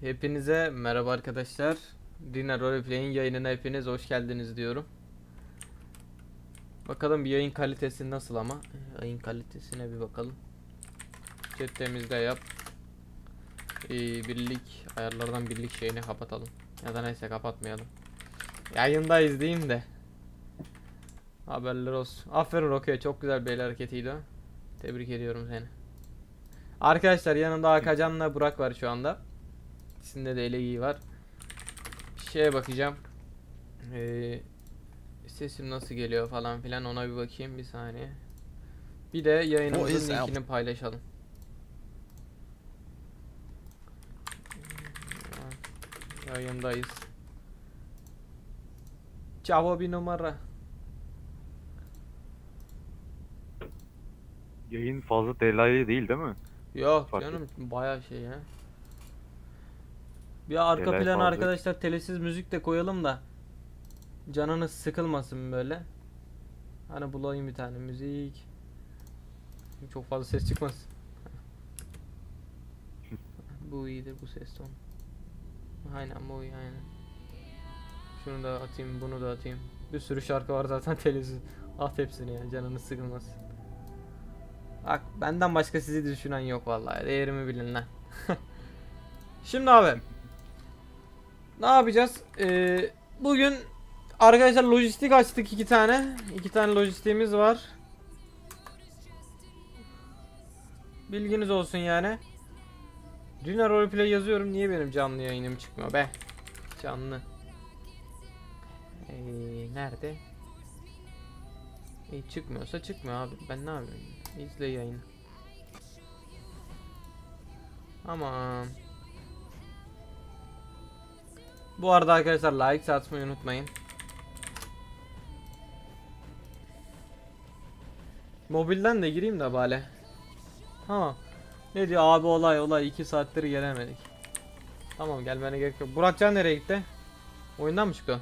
Hepinize merhaba arkadaşlar. Dina Roleplay'in yayınına hepiniz hoş geldiniz diyorum. Bakalım bir yayın kalitesi nasıl ama. Yayın kalitesine bir bakalım. Chat'temizde yap. Ee, birlik ayarlardan birlik şeyini kapatalım. Ya da neyse kapatmayalım. Yayındayız diyeyim de. Haberler olsun. Aferin Roke'ye çok güzel el hareketiydi. Tebrik ediyorum seni. Arkadaşlar yanımda Akacan'la Burak var şu anda. İkisinde de eleği var. Bir şeye bakacağım. Ee, sesim nasıl geliyor falan filan ona bir bakayım bir saniye. Bir de yayınımızın linkini paylaşalım. Yayındayız. Çavo bir numara. Yayın fazla detaylı değil değil mi? Yok Fark canım bayağı şey ya. Bir arka Delay plan fazla. arkadaşlar telesiz müzik de koyalım da canınız sıkılmasın böyle. Hani bulayım bir tane müzik. Çok fazla ses çıkmaz. bu iyidir bu ses tonu. Aynen bu iyi aynen. Şunu da atayım bunu da atayım. Bir sürü şarkı var zaten telesiz. At hepsini ya canınız sıkılmasın. Bak benden başka sizi düşünen yok vallahi. Değerimi bilin lan. Şimdi abi. Ne yapacağız? Ee, bugün arkadaşlar lojistik açtık iki tane. İki tane lojistiğimiz var. Bilginiz olsun yani. Dünya roleplay yazıyorum. Niye benim canlı yayınım çıkmıyor be? Canlı. Ee, nerede? E, çıkmıyorsa çıkmıyor abi. Ben ne yapayım? İzle yayını. Aman. Bu arada arkadaşlar like atmayı unutmayın. Mobilden de gireyim de bale. Ha. Ne diyor abi olay olay 2 saattir gelemedik. Tamam gelmene gerek yok. Burakcan nereye gitti? Oyundan mı çıktı?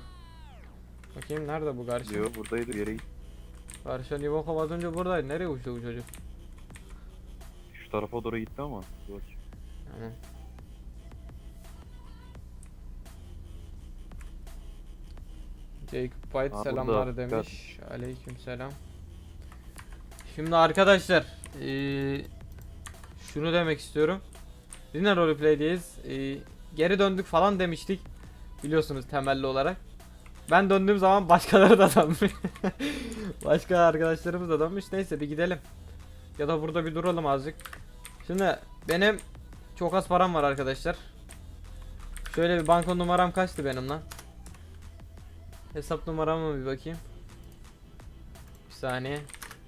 Bakayım nerede bu Garşin? Diyor buradaydı bir yere git. Garşin Ivokov az önce buradaydı. Nereye uçtu bu çocuk? Şu tarafa doğru gitti ama. Dur. Tamam. Jacob White Aa, selamlar burada. demiş. Aleyküm selam. Şimdi arkadaşlar eee, şunu demek istiyorum. Yine roleplay'deyiz. Eee, geri döndük falan demiştik. Biliyorsunuz temelli olarak. Ben döndüğüm zaman başkaları da dönmüş. Başka arkadaşlarımız da dönmüş. Neyse bir gidelim. Ya da burada bir duralım azıcık. Şimdi benim çok az param var arkadaşlar. Şöyle bir banka numaram kaçtı benim lan? Hesap numarama bir bakayım. Bir saniye.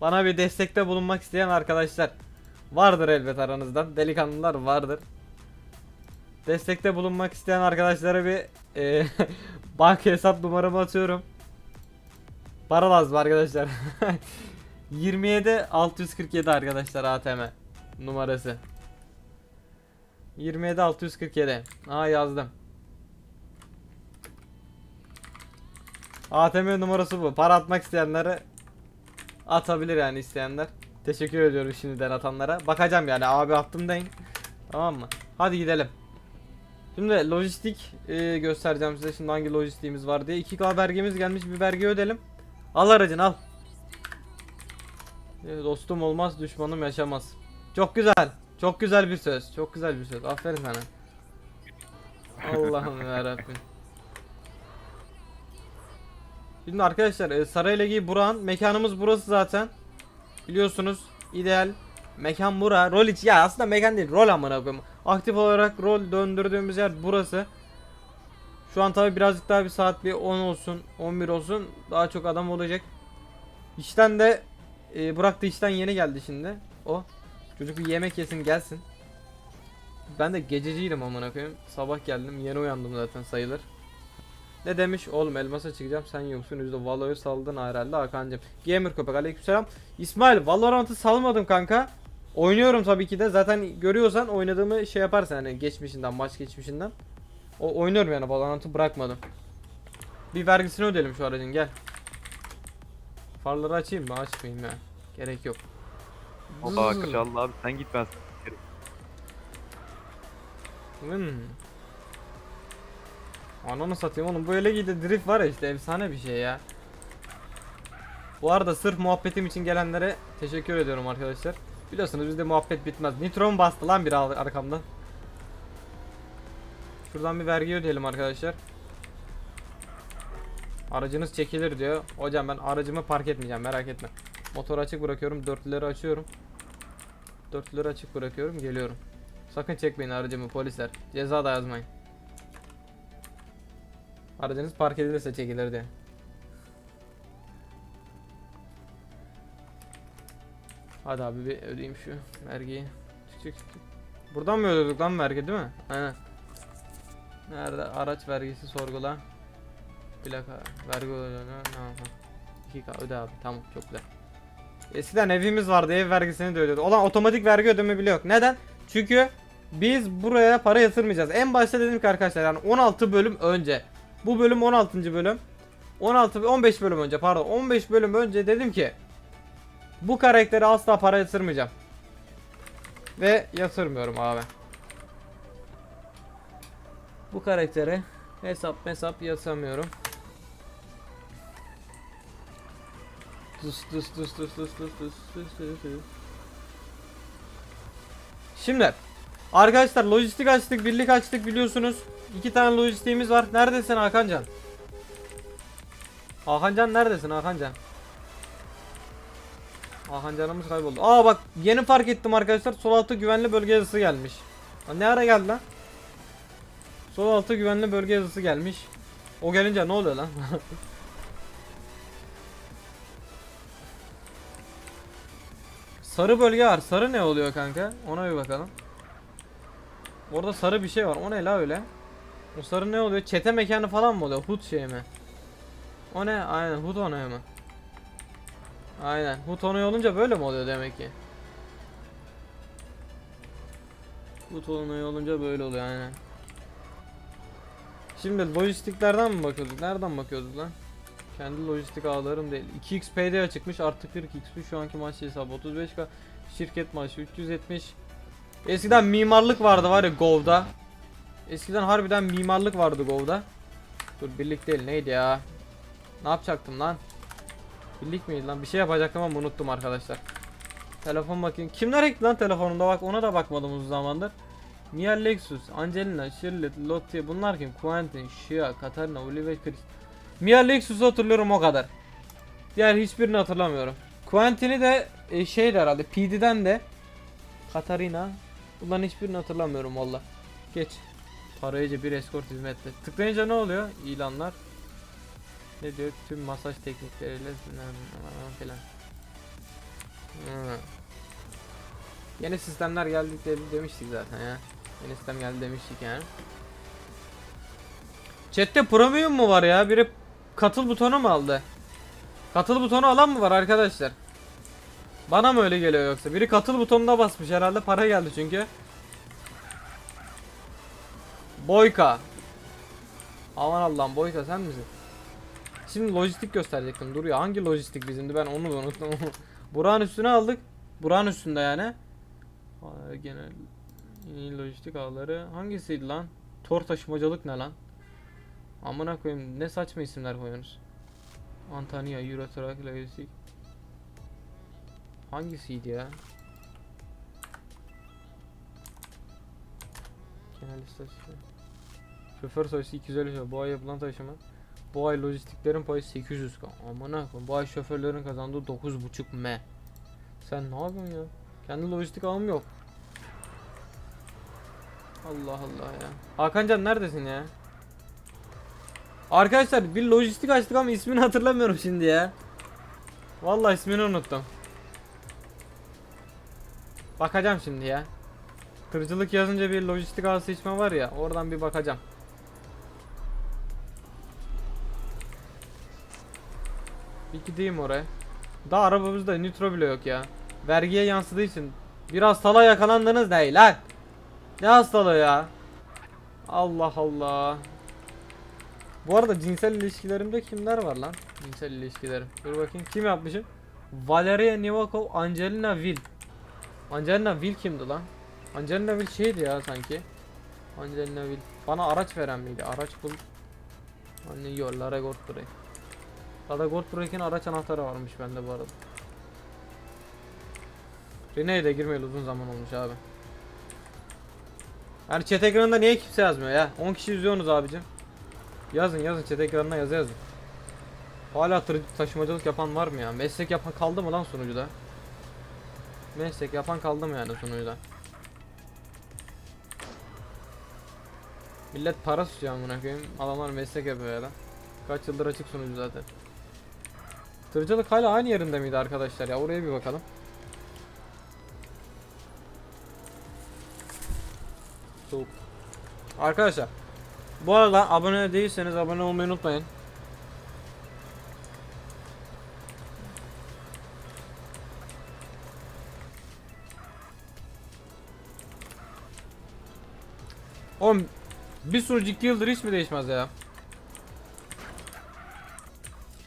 Bana bir destekte bulunmak isteyen arkadaşlar vardır elbet aranızdan. Delikanlılar vardır. Destekte bulunmak isteyen arkadaşlara bir e, banka hesap numaramı atıyorum. Para lazım arkadaşlar. 27 647 arkadaşlar ATM numarası. 27 647. Aa yazdım. ATM numarası bu. Para atmak isteyenlere atabilir yani isteyenler. Teşekkür ediyorum şimdiden atanlara. Bakacağım yani abi attım deyin. Tamam mı? Hadi gidelim. Şimdi lojistik e, göstereceğim size şimdi hangi lojistiğimiz var diye. 2K belgemiz gelmiş bir belge ödelim. Al aracını al. E, dostum olmaz düşmanım yaşamaz. Çok güzel. Çok güzel bir söz. Çok güzel bir söz. Aferin sana. Allah'ım yarabbim. Şimdi arkadaşlar e, Sarayleg'i Burak'ın mekanımız burası zaten. Biliyorsunuz ideal mekan bura. Rol iç ya aslında mekan değil rol amına koyayım. Aktif olarak rol döndürdüğümüz yer burası. Şu an tabi birazcık daha bir saat bir 10 olsun 11 olsun daha çok adam olacak. İşten de e, Burak da işten yeni geldi şimdi. O çocuk bir yemek yesin gelsin. Ben de gececiydim amına koyayım. Sabah geldim yeni uyandım zaten sayılır. Ne demiş oğlum elmasa çıkacağım sen yoksun yüzde Valo'yu saldın herhalde Hakan'cım. Gamer köpek aleykümselam. İsmail Valorant'ı salmadım kanka. Oynuyorum tabii ki de zaten görüyorsan oynadığımı şey yaparsın hani geçmişinden maç geçmişinden. O oynuyorum yani Valorant'ı bırakmadım. Bir vergisini ödeyelim şu aracın gel. Farları açayım mı açmayayım ya. Gerek yok. Hoppa kaçalım abi sen git ben. Hmm. Ananı satayım oğlum böyle giydi drift var ya işte efsane bir şey ya. Bu arada sırf muhabbetim için gelenlere teşekkür ediyorum arkadaşlar. Biliyorsunuz bizde muhabbet bitmez. Nitron bastı lan bir ar- arkamdan. Şuradan bir vergi ödeyelim arkadaşlar. Aracınız çekilir diyor. Hocam ben aracımı park etmeyeceğim merak etme. Motoru açık bırakıyorum. Dörtlüleri açıyorum. Dörtlüleri açık bırakıyorum. Geliyorum. Sakın çekmeyin aracımı polisler. Ceza da yazmayın. Aracınız park edilirse çekilir diye. Hadi abi bir ödeyeyim şu vergiyi. Çık çık çık. Buradan mı ödüyorduk lan vergi değil mi? Aynen. Nerede? Araç vergisi sorgula. Plaka vergi ödüyor. Yapalım? 2K öde abi. Tamam çok güzel. Eskiden evimiz vardı. Ev vergisini de ödüyordu. Olan otomatik vergi ödeme bile yok. Neden? Çünkü biz buraya para yatırmayacağız. En başta dedim ki arkadaşlar yani 16 bölüm önce. Bu bölüm 16. bölüm. 16 15 bölüm önce pardon 15 bölüm önce dedim ki bu karaktere asla para yatırmayacağım. Ve yatırmıyorum abi. Bu karaktere hesap hesap. Tus tus tus tus tus tus tus tus tus tus. Şimdi arkadaşlar lojistik açtık, birlik açtık biliyorsunuz. İki tane lojistiğimiz var. Neredesin Hakancan? Hakancan neredesin Hakancan? Hakancanımız kayboldu. Aa bak yeni fark ettim arkadaşlar. Sol altı güvenli bölge yazısı gelmiş. Ne ara geldi lan? Sol altı güvenli bölge yazısı gelmiş. O gelince ne oluyor lan? sarı bölge var. Sarı ne oluyor kanka? Ona bir bakalım. Orada sarı bir şey var. O ne la öyle? O sarı ne oluyor? Çete mekanı falan mı oluyor? Hut şey mi? O ne? Aynen hut onayı mı? Aynen. Hut onayı olunca böyle mi oluyor demek ki? Hut onayı olunca böyle oluyor aynen. Şimdi lojistiklerden mi bakıyorduk? Nereden bakıyorduk lan? Kendi lojistik ağlarım değil. 2xPD çıkmış artı 40x şu anki maç hesabı 35k şirket maaşı 370 Eskiden mimarlık vardı var ya Gov'da. Eskiden harbiden mimarlık vardı Gov'da. Dur birlik değil neydi ya? Ne yapacaktım lan? Birlik miydi lan? Bir şey yapacaktım ama unuttum arkadaşlar. Telefon bakayım. Kimler ekli lan telefonumda bak ona da bakmadım uzun zamandır. Mia Lexus, Angelina, Shirley, Lottie bunlar kim? Quentin, Shia, Katarina, Oliver, Chris. Mia Lexus'u hatırlıyorum o kadar. Diğer hiçbirini hatırlamıyorum. Quentin'i de e, şeydi herhalde PD'den de. Katarina. Bunların hiçbirini hatırlamıyorum valla. Geç. Tarayıcı bir escort hizmette. Tıklayınca ne oluyor? İlanlar. Ne diyor? Tüm masaj teknikleriyle filan. Hmm. Yeni sistemler geldi de- demiştik zaten ya. Yeni sistem geldi demiştik yani. Chat'te premium mu var ya? Biri katıl butonu mu aldı? Katıl butonu alan mı var arkadaşlar? Bana mı öyle geliyor yoksa? Biri katıl butonuna basmış herhalde para geldi çünkü. Boyka. Aman Allah'ım Boyka sen misin? Şimdi lojistik gösterecektim. Dur ya hangi lojistik bizimdi ben onu unuttum. Buranın üstüne aldık. Buranın üstünde yani. Genel lojistik ağları hangisiydi lan? Tor taşımacılık ne lan? Amına koyayım ne saçma isimler koyuyorsunuz. Antalya, Eurotrack, Lojistik. Hangisiydi ya? Genel istasyon. Şoför sayısı 250 Bu ay yapılan taşıma. Bu ay lojistiklerin payı 800 k. Amına koyayım. Bu ay şoförlerin kazandığı 9.5 m. Sen ne yapıyorsun ya? Kendi lojistik ağım yok. Allah Allah ya. Hakancan neredesin ya? Arkadaşlar bir lojistik açtık ama ismini hatırlamıyorum şimdi ya. Vallahi ismini unuttum. Bakacağım şimdi ya. Tırcılık yazınca bir lojistik ağası içme var ya oradan bir bakacağım. Bir gideyim oraya. Daha arabamızda nitro bile yok ya. Vergiye yansıdığı için. Biraz hastalığa yakalandınız ne lan? Ne hastalığı ya? Allah Allah. Bu arada cinsel ilişkilerimde kimler var lan? Cinsel ilişkilerim. Dur bakayım kim yapmışım? Valeria Nivakov, Angelina Will. Angelina Will kimdi lan? Angelina Will şeydi ya sanki. Angelina Will. Bana araç veren miydi? Araç bul. Yollara Gold Break. Ada Gold Break'in araç anahtarı varmış bende bu arada. Rene'ye de girmeyeli uzun zaman olmuş abi. Yani chat ekranında niye kimse yazmıyor ya? 10 kişi izliyorsunuz abicim. Yazın yazın chat ekranına yazı yazın. Hala taşımacılık yapan var mı ya? Meslek yapan kaldı mı lan sunucuda? Meslek yapan kaldı mı yani sunucuda? Millet para tutuyor amına koyayım. Adamlar meslek yapıyor ya lan. Kaç yıldır açık sunucu zaten. Tırcılık hala aynı yerinde miydi arkadaşlar ya? Oraya bir bakalım. Soğuk. Arkadaşlar bu arada abone değilseniz abone olmayı unutmayın. Bir sunucu 2 yıldır hiç mi değişmez ya?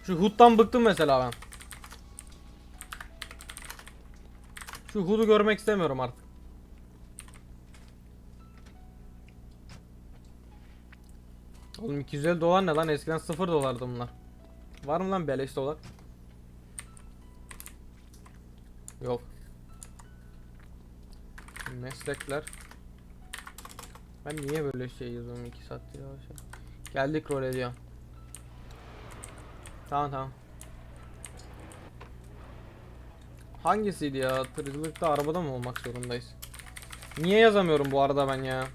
Şu HUD'dan bıktım mesela ben. Şu HUD'u görmek istemiyorum artık. Oğlum 250 dolar ne lan? Eskiden 0 dolardı bunlar. Var mı lan beleş dolar? Yok. Meslekler. Ben niye böyle şey yazıyorum 2 saattir yavaş yavaş. Geldik rol ediyor. Tamam tamam. Hangisiydi ya? Tırcılıkta arabada mı olmak zorundayız? Niye yazamıyorum bu arada ben ya?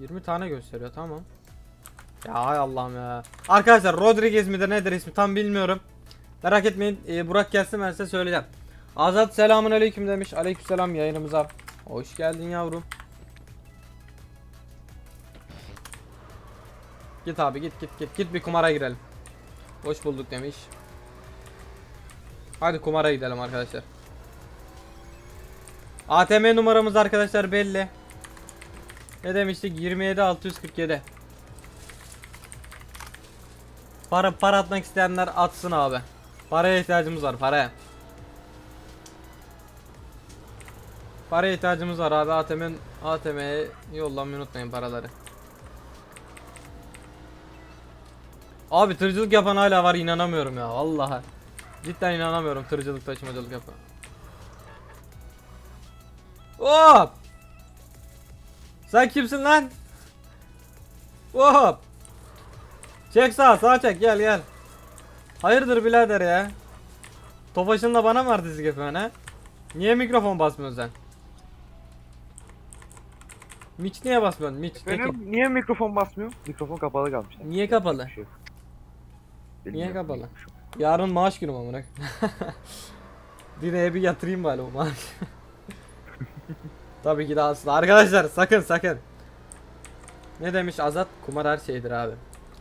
Yirmi tane gösteriyor tamam. Ya hay Allah'ım ya. Arkadaşlar Rodriguez midir nedir ismi tam bilmiyorum. Merak etmeyin e, Burak gelsin ben size söyleyeceğim. Azat selamun aleyküm demiş. Aleykümselam yayınımıza. Hoş geldin yavrum. Git abi git git git git bir kumara girelim. Hoş bulduk demiş. Hadi kumara gidelim arkadaşlar. ATM numaramız arkadaşlar belli. Ne demiştik? 27 647. Para para atmak isteyenler atsın abi. Paraya ihtiyacımız var paraya. Paraya ihtiyacımız var abi. ATM ATM'ye yollamayı unutmayın paraları. Abi tırcılık yapan hala var inanamıyorum ya vallahi. Cidden inanamıyorum tırcılık taşımacılık yapan. Hop! Sen kimsin lan? Hop! Çek sağ sağ çek gel gel. Hayırdır birader ya? Tofaşın da bana mı artistlik yapıyorsun ha? Niye mikrofon basmıyorsun sen? Miç niye basmıyorsun? Miç. Benim niye mikrofon basmıyor? Mikrofon kapalı kalmış. Niye kapalı? Bir şey yok. Niye Bilmiyorum, kapalı? Yarın maaş günüm amına. Direğe bir yatırayım bari o maaş. Tabii ki de aslında. Arkadaşlar sakın sakın. Ne demiş Azat? Kumar her şeydir abi.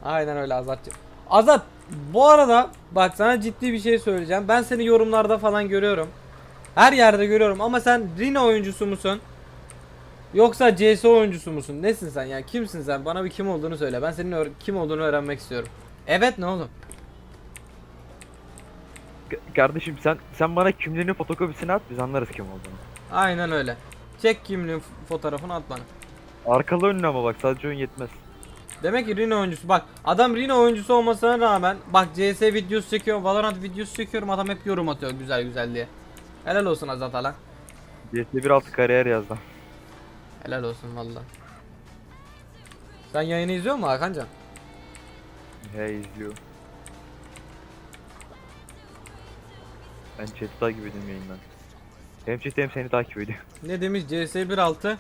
Aynen öyle Azatcığım. Azat bu arada bak sana ciddi bir şey söyleyeceğim. Ben seni yorumlarda falan görüyorum. Her yerde görüyorum ama sen Rina oyuncusu musun? Yoksa CS oyuncusu musun? Nesin sen ya? Kimsin sen? Bana bir kim olduğunu söyle. Ben senin kim olduğunu öğrenmek istiyorum. Evet ne oğlum? K- Kardeşim sen sen bana kimliğinin fotokopisini at biz anlarız kim olduğunu. Aynen öyle. Çek kimliğin f- fotoğrafını at bana. Arkalı önlü ama bak sadece ön yetmez. Demek ki Rino oyuncusu. Bak adam Rino oyuncusu olmasına rağmen bak CS videosu çekiyorum, Valorant videosu çekiyorum adam hep yorum atıyor güzel güzel diye. Helal olsun Azat Alan. CS 1.6 kariyer yazdım. Helal olsun valla. Sen yayını izliyor musun Hakancan? He izliyor. Ben chat'i takip ediyorum yayından. Hem chat hem seni takip ediyor. Ne demiş CS 1.6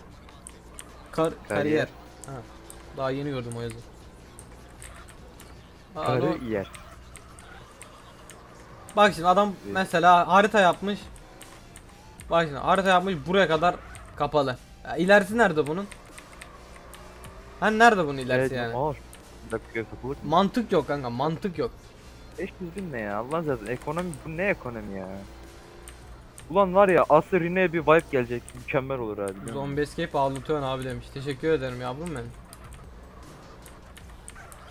Kar kariyer. Kariyer. Ha. Daha yeni gördüm o yazı. Aa, Karı doğru. yer. Bak şimdi adam mesela harita yapmış. Bak şimdi harita yapmış buraya kadar kapalı. Ya ilerisi nerede bunun? Hani nerede bunun ilerisi yani? Bir dakika mı? Mantık yok kanka mantık yok. 500 bin ne ya Allah razı ekonomi bu ne ekonomi ya? Ulan var ya Aslı Rine'ye bir vibe gelecek mükemmel olur abi. Zombie escape ağlatıyorsun abi demiş. Teşekkür ederim yavrum benim.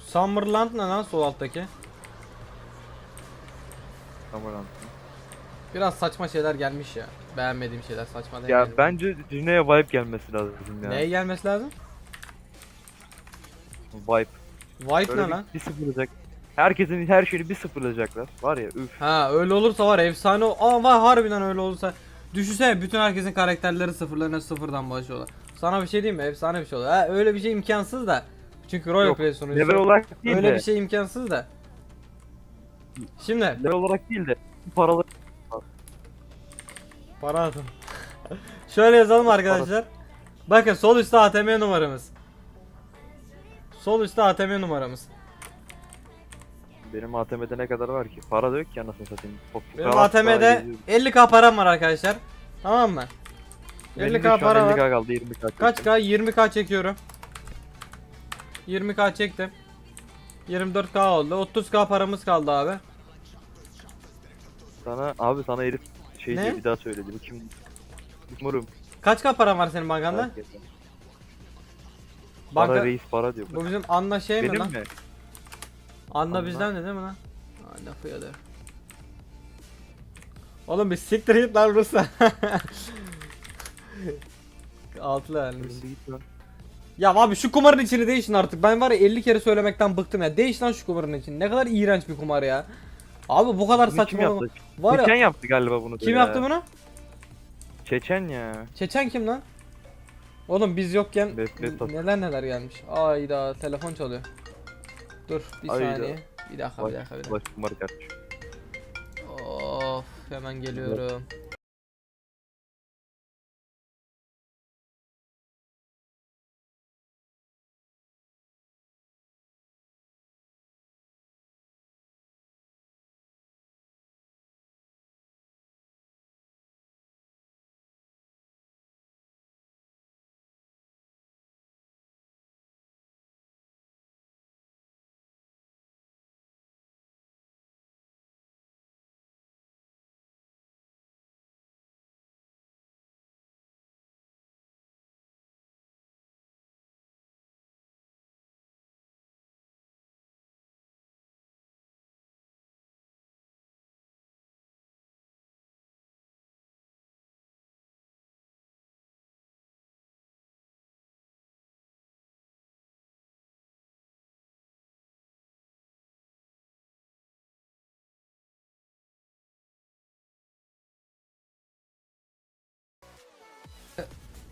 Summerland ne lan sol alttaki? Tamam lan. Biraz saçma şeyler gelmiş ya. Beğenmediğim şeyler saçma değil. Ya bence Rine'ye vibe gelmesi lazım ya. Neye gelmesi lazım? Vibe. White Böyle ne bir, lan? bir sıfırlayacak. Herkesin her şeyini bir sıfırlayacaklar. Var ya üf. Ha öyle olursa var efsane ama harbiden öyle olursa düşünsene bütün herkesin karakterleri sıfırlarına sıfırdan başlıyorlar. Sana bir şey diyeyim mi? Efsane bir şey olur. Ha öyle bir şey imkansız da. Çünkü roleplay Level sunucusu. olarak değil Öyle de. bir şey imkansız da. Şimdi Level olarak değil de. Paralı. Para atın. Şöyle yazalım arkadaşlar. Bakın sol üstte ATM numaramız. Sol üstte ATM numaramız. Benim ATM'de ne kadar var ki? Para da yok ki anasını satayım. Benim ATM'de geziyor. 50k param var arkadaşlar. Tamam mı? Benim de 50k şu an para var. 50k kaldı 20k. Kaç K? 20k çekiyorum. 20k çektim. 24k oldu. 30k paramız kaldı abi. Sana abi sana herif şey Ne? diye bir daha söyledi. Bu kim? Murum. Kaç k param var senin bankanda? Para Banka reis para diyor. bu bizim Anna şey mi Benim lan? mi? Anna Anna. bizden de değil mi lan? Aa, lafı yadır. Oğlum bir siktir git lan Rus'a. Altılı lan. Ya abi şu kumarın içini değişin artık. Ben var ya 50 kere söylemekten bıktım ya. Değiş lan şu kumarın içini. Ne kadar iğrenç bir kumar ya. Abi bu kadar Bunu kim saçmalama. yaptı? Var Çeçen ya. yaptı galiba bunu. Kim ya. yaptı bunu? Çeçen ya. Çeçen kim lan? Oğlum biz yokken tat- neler neler gelmiş. Ayda telefon çalıyor. Dur bir Ayda. saniye. Bir dakika bir dakika bir dakika. Baş. Of hemen geliyorum.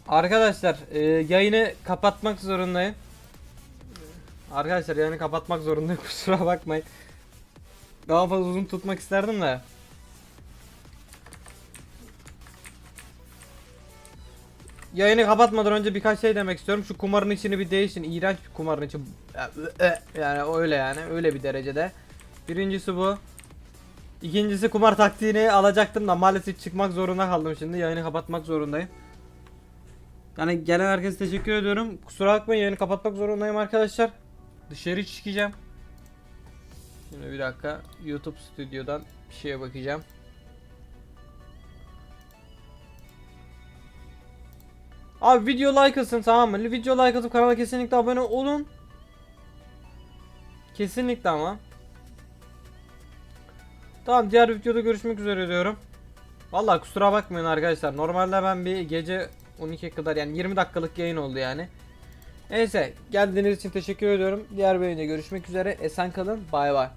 Arkadaşlar e, yayını kapatmak zorundayım. Arkadaşlar yayını kapatmak zorundayım kusura bakmayın. Daha fazla uzun tutmak isterdim de. Yayını kapatmadan önce birkaç şey demek istiyorum. Şu kumarın içini bir değişin. İğrenç bir kumarın içi. Yani öyle yani öyle bir derecede. Birincisi bu. İkincisi kumar taktiğini alacaktım da maalesef çıkmak zorunda kaldım şimdi. Yayını kapatmak zorundayım. Yani gelen herkese teşekkür ediyorum. Kusura bakmayın yayını kapatmak zorundayım arkadaşlar. Dışarı çıkacağım. Şimdi bir dakika YouTube stüdyodan bir şeye bakacağım. Abi video like atın tamam mı? Video like atıp kanala kesinlikle abone olun. Kesinlikle ama. Tamam diğer videoda görüşmek üzere diyorum. Vallahi kusura bakmayın arkadaşlar. Normalde ben bir gece 12'ye kadar yani 20 dakikalık yayın oldu yani. Neyse geldiğiniz için teşekkür ediyorum. Diğer bölümde görüşmek üzere. Esen kalın. Bay bay.